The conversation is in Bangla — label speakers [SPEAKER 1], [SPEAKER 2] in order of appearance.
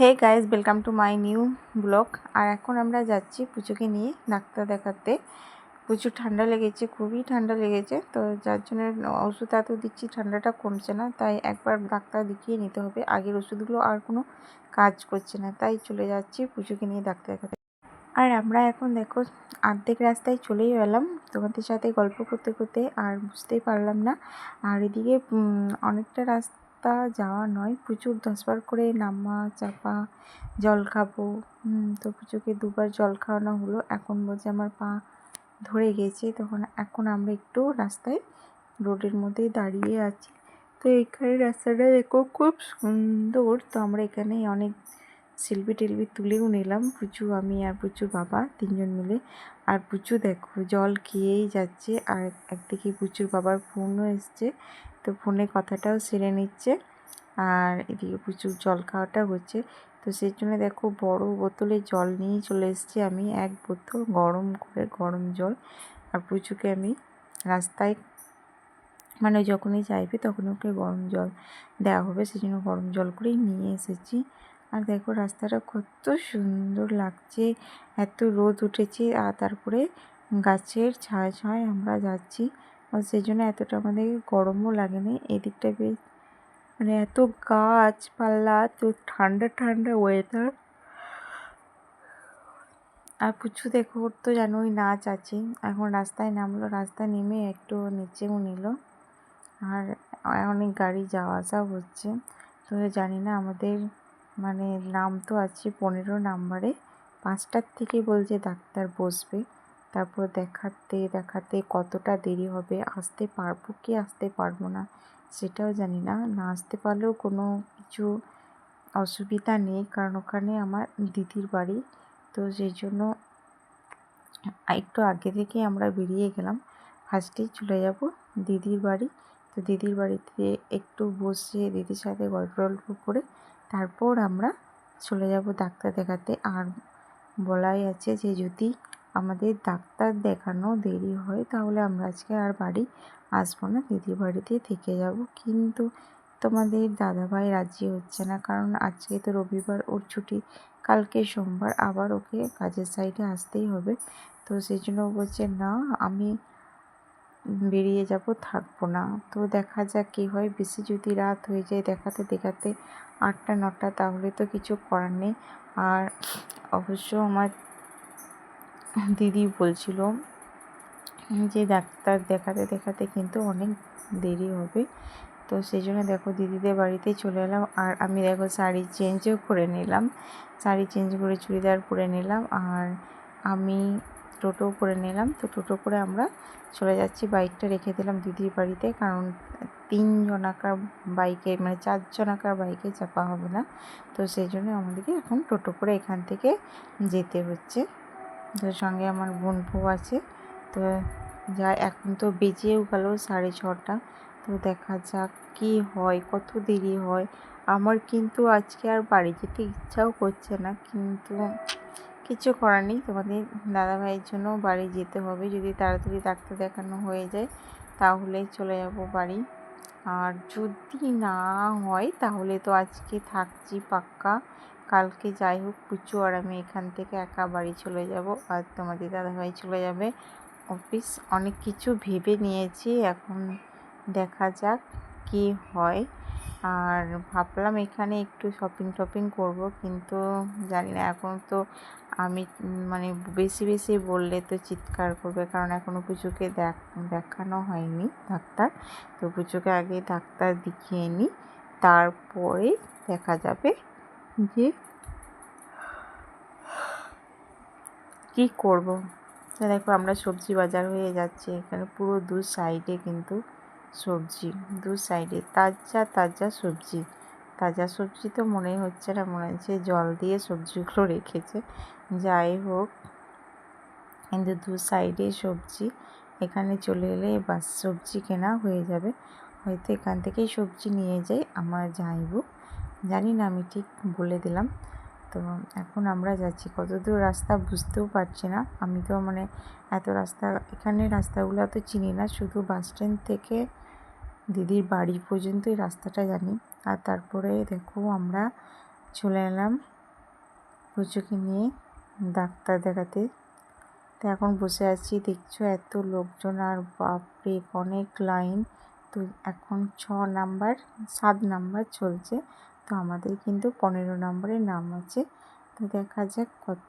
[SPEAKER 1] Hey guys welcome to my new blog আর এখন আমরা যাচ্ছি পুজোকে নিয়ে ডাক্তার দেখাতে। প্রচুর ঠান্ডা লেগেছে, খুবই ঠান্ডা লেগেছে। তো যার জন্য ওষুধ এত দিচ্ছি, ঠান্ডাটা কমছে না। তাই একবার ডাক্তার দেখিয়ে নিতে হবে। আগের ওষুধগুলো আর কোনো কাজ করছে না। তাই চলে যাচ্ছি পুজোকে নিয়ে ডাক্তার দেখাতে। আর আমরা এখন দেখো আর্ধেক রাস্তায় চলেই এলাম তোমাদের সাথে গল্প করতে করতে আর বুঝতেই পারলাম না। আর এদিকে অনেকটা রাস্তা রাস্তা যাওয়া নয়, প্রচুর দশবার করে নামা, চাপা, জল খাব। তো পুজোকে দুবার জল খাওয়ানো হলো। এখন বলছে আমার পা ধরে গেছে, তখন এখন আমরা একটু রাস্তায় রোডের মধ্যেই দাঁড়িয়ে আছি। তো এখানে রাস্তাটা দেখো খুব সুন্দর। তো আমরা এখানে অনেক সেলফি টেলফি তুলেও নিলাম, পুচু, আমি আর পুচু বাবা তিনজন মিলে। আর পুচু দেখো জল খেয়েই যাচ্ছে, আর একদিকে পুচুর বাবার ফোনও এসছে। তো ফোনে কথাটাও সেরে নিচ্ছে। আর এদিকে প্রচুর জল খাওয়াটা হচ্ছে। তো সেই জন্য দেখো বড় বোতলে জল নিয়ে চলে এসেছি আমি এক বোতল গরম করে গরম জল। আর পুচুকে আমি রাস্তায় মানে যখনই চাইবে তখন ওকে গরম জল দেওয়া হবে। সেই জন্য গরম জল করেই নিয়ে এসেছি। আর দেখো রাস্তাটা কত সুন্দর লাগছে, এত রোদ উঠেছে। আর তারপরে গাছের ছায় ছায় আমরা যাচ্ছি। আর সেই জন্য এতটা আমাদের গরমও লাগে লাগেনি। এদিকটা বেশ মানে এত গাছপালা তো ঠান্ডা ঠান্ডা ওয়েদার আর পুচু দেখো, ওর তো জানো ওই নাচ আছে। এখন রাস্তায় নামলো, রাস্তায় নেমে একটু নিচেও নিল। আর অনেক গাড়ি যাওয়া আসা হচ্ছে। তো জানি না আমাদের মানে নাম তো আছে পনেরো নাম্বারে। পাঁচটার থেকে বলছে ডাক্তার বসবে। তারপর দেখাতে দেখাতে কতটা দেরি হবে? আসতে পারব কি আসতে পারব না? সেটাও জানি না। না আসতে পারলেও কোনো কিছু অসুবিধা নেই, কারণ ওখানে আমার দিদির বাড়ি। তো সেই জন্য একটু আগে থেকেই আমরা বেরিয়ে গেলাম। ফার্স্টেই চলে যাব দিদির বাড়ি। তো দিদির বাড়িতে একটু বসে দিদির সাথে গল্প গল্প করে তারপর আমরা চলে যাব ডাক্তার দেখাতে। আর বলাই আছে যে যদি আমাদের ডাক্তার দেখানো দেরি হয়, তাহলে আমরা আজকে আর বাড়ি আসব না। দিদির বাড়িতে থেকে যাব। কিন্তু তোমাদের দাদাভাই রাজি হচ্ছে না, কারণ আজকে তো রবিবার, ওর ছুটি। কালকে সোমবার, আবার ওকে কাজের সাইডে আসতেই হবে। তো সেই জন্য বলছে, না, আমি বেরিয়ে যাব, থাকব না। তো দেখা যাক কী হয়। বেশি যদি রাত হয়ে যায় দেখাতে দেখাতে আটটা, নটা, তাহলে তো কিছু করার নেই। আর অবশ্য আমার দিদি বলছিল যে ডাক্তার দেখাতে দেখাতে কিন্তু অনেক দেরি হবে। তো সেই জন্য দেখো দিদিদের বাড়িতে চলে এলাম। আর আমি দেখো শাড়ি চেঞ্জও করে নিলাম। শাড়ি চেঞ্জ করে চুড়িদার পরে নিলাম। আর আমি টোটো করে নিলাম। তো টোটো করে আমরা চলে যাচ্ছি। বাইকটা রেখে দিলাম দিদির বাড়িতে। কারণ তিনজনাকার বাইকে মানে চারজনাকার বাইকে চাপা হবে না। তো সেই জন্য আমাদেরকে এখন টোটো করে এখান থেকে যেতে হচ্ছে। তো সঙ্গে আমার বোনপো আছে। তো যা, এখন তো বেজেও গেল সাড়ে ছটা। তো দেখা যাক কি হয়, কত দেরি হয়। আমার কিন্তু আজকে আর বাড়ি যেতে ইচ্ছাও করছে না, কিন্তু কিছু করার নেই। তোমাদের দাদাভাইয়ের জন্য বাড়ি যেতে হবে, যদি তাড়াতাড়ি ডাক্তার দেখানো হয়ে যায়, তাহলে চলে যাব বাড়ি। আর যদি না হয়, তাহলে তো আজকে থাকছি পাক্কা। কালকে যাই হোক পুচু আর আমি এখান থেকে একা বাড়ি চলে যাব আর তোমাদের দাদাভাই চলে যাবে অফিস। অনেক কিছু ভেবে নিয়েছি, এখন দেখা যাক কি হয়। আর ভাবলাম এখানে একটু শপিং টপিং করব, কিন্তু জানি না, এখন তো আমি মানে বেশি বেশি বললে তো চিৎকার করবে, কারণ এখনও পুজোকে দেখানো হয়নি ডাক্তার। তো পুজোকে আগে ডাক্তার দেখিয়ে নিই তারপরে দেখা যাবে। যে কি করব? দেখো আমরা সবজি বাজার হয়ে যাচ্ছি, এখানে পুরো দু সাইডে কিন্তু সবজি, দু সাইডে তাজা তাজা সবজি। তাজা সবজি তো মনে হচ্ছে না, মনে হচ্ছে জল দিয়ে সবজিগুলো রেখেছে। যাই হোক, কিন্তু দু সাইডে সবজি, এখানে চলে এলে বাস সবজি কেনা হয়ে যাবে। হয়তো এখান থেকেই সবজি নিয়ে যাই, আমার যাইব। জানি না, আমি ঠিক বলে দিলাম। তো এখন আমরা যাচ্ছি। কত দূর রাস্তা বুঝতেও পারছি না। আমি তো মানে এত রাস্তা, এখানে রাস্তাগুলো তো চিনি না। শুধু বাস স্ট্যান্ড থেকে দিদির বাড়ি পর্যন্ত এই রাস্তাটা জানি। আর তারপরে দেখো আমরা চলে এলাম পুজোকে নিয়ে ডাক্তার দেখাতে। তো এখন বসে আছি। দেখছ এত লোকজন আর বাপরে, অনেক লাইন। তো এখন ছ নাম্বার, সাত নাম্বার চলছে। তো আমাদের কিন্তু পনেরো নম্বরের নাম আছে। তো দেখা যাক কত